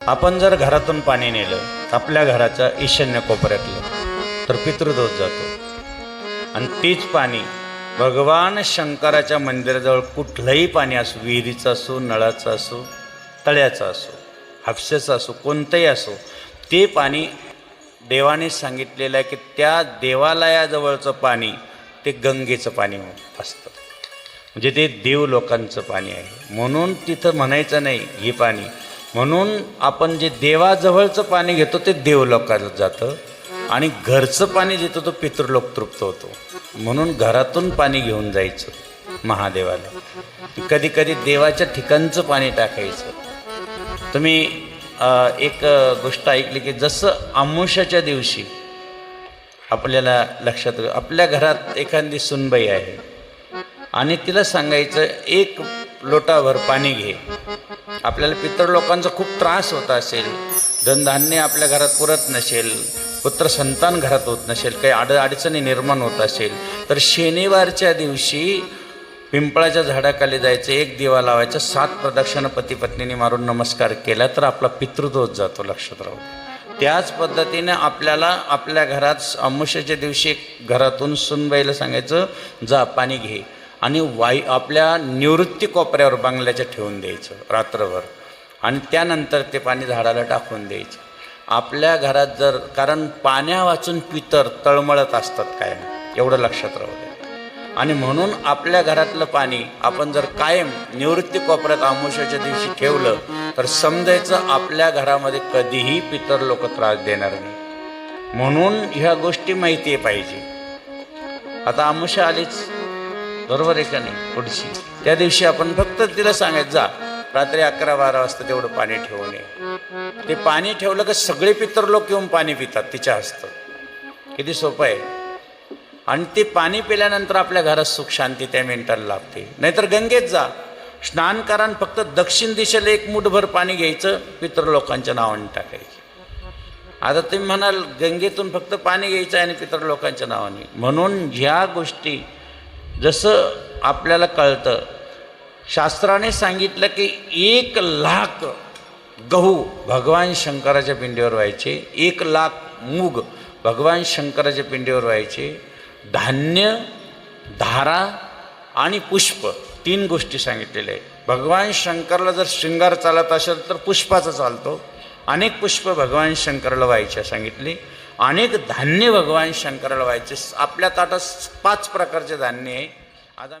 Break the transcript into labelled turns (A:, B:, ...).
A: आपण जर घरातून पाणी नेलं आपल्या घराच्या ईशान्य कोपऱ्यातलं तर पितृदोष जातो. आणि तीच पाणी भगवान शंकराच्या मंदिराजवळ कुठलंही पाणी असो विहिरीचं असो नळाचं असो तळ्याचं असो हापशाचं असो कोणतंही असो ते पाणी देवाने सांगितलेलं आहे की त्या देवालयाजवळचं पाणी ते गंगेचं पाणी असतं. म्हणजे ते देव लोकांचं पाणी आहे. म्हणून तिथं म्हणायचं नाही हे पाणी म्हणून आपण जे देवाजवळचं पाणी घेतो ते देवलोकात जातं. आणि घरचं पाणी देतो तो पितृलोक तृप्त होतो. म्हणून घरातून पाणी घेऊन जायचं महादेवाला. कधी कधी देवाच्या ठिकाणचं पाणी टाकायचं. तुम्ही एक गोष्ट ऐकली की जसं आमुष्याच्या दिवशी आपल्याला लक्षात येईल, आपल्या घरात एखादी सुनबाई आहे आणि तिला सांगायचं एक लोटाभर पाणी घे. आपल्याला पितळ लोकांचा खूप त्रास होत असेल धनधान्य आपल्या घरात पुरत नसेल पुत्र संतान घरात होत नसेल काही आड अडचणी निर्माण होत असेल तर शनिवारच्या दिवशी पिंपळाच्या झाडाखाली जायचं एक दिवा लावायचा सात प्रदक्षिणा पती पत्नीने मारून नमस्कार केला तर आपला पितृदोष जातो लक्षात राहू त्याच पद्धतीने आपल्याला आपल्या घरात अमुष्याच्या दिवशी घरातून सुनबाईला सांगायचं जा पाणी घे. आणि वाई आपल्या निवृत्ती कोपऱ्यावर बांगल्याच्या ठेवून द्यायचं रात्रभर. आणि त्यानंतर ते पाणी झाडाला टाकून द्यायचं. आपल्या घरात जर कारण पाण्या वाचून पितर तळमळत असतात कायम एवढं लक्षात राहू द्या आणि म्हणून आपल्या घरातलं पाणी आपण जर कायम निवृत्ती कोपऱ्यात आमुष्याच्या दिवशी ठेवलं तर समजायचं आपल्या घरामध्ये कधीही पितर लोक त्रास देणार नाही. म्हणून ह्या गोष्टी माहिती पाहिजे. आता आमुष्या आलीच. बरोबर आहे का नाही? पुढची त्या दिवशी आपण फक्त तिला सांगायचं जा रात्री अकरा बारा वाजता तेवढं पाणी ठेवून ये. ते पाणी ठेवलं का सगळे पितर लोक येऊन पाणी पितात तिच्या हस्तं. किती सोपं आहे. आणि ते पाणी पिल्यानंतर आपल्या घरात सुख शांती त्या मिनिटाला लाभते. नाहीतर गंगेत जा. स्नान करा फक्त दक्षिण दिशेला एक मुठभर पाणी घ्यायचं पितर लोकांच्या नावाने टाकायचं. आता तुम्ही म्हणाल गंगेतून फक्त पाणी घ्यायचं आहे आणि पितर लोकांच्या नावाने. म्हणून ह्या गोष्टी जसं आपल्याला कळतं शास्त्राने सांगितलं की एक लाख गहू भगवान शंकराच्या पिंडीवर व्हायचे एक लाख मूग भगवान शंकराच्या पिंडीवर व्हायचे धान्य धारा आणि पुष्प तीन गोष्टी सांगितलेल्या आहेत. भगवान शंकरला जर शृंगार चालत असेल तर पुष्पाचा चालतो. अनेक पुष्प भगवान शंकरला व्हायच्या सांगितली. अनेक धान्य भगवान शंकराला व्हायचे. आपल्या ताटात पाच प्रकारचे धान्य आहे. आता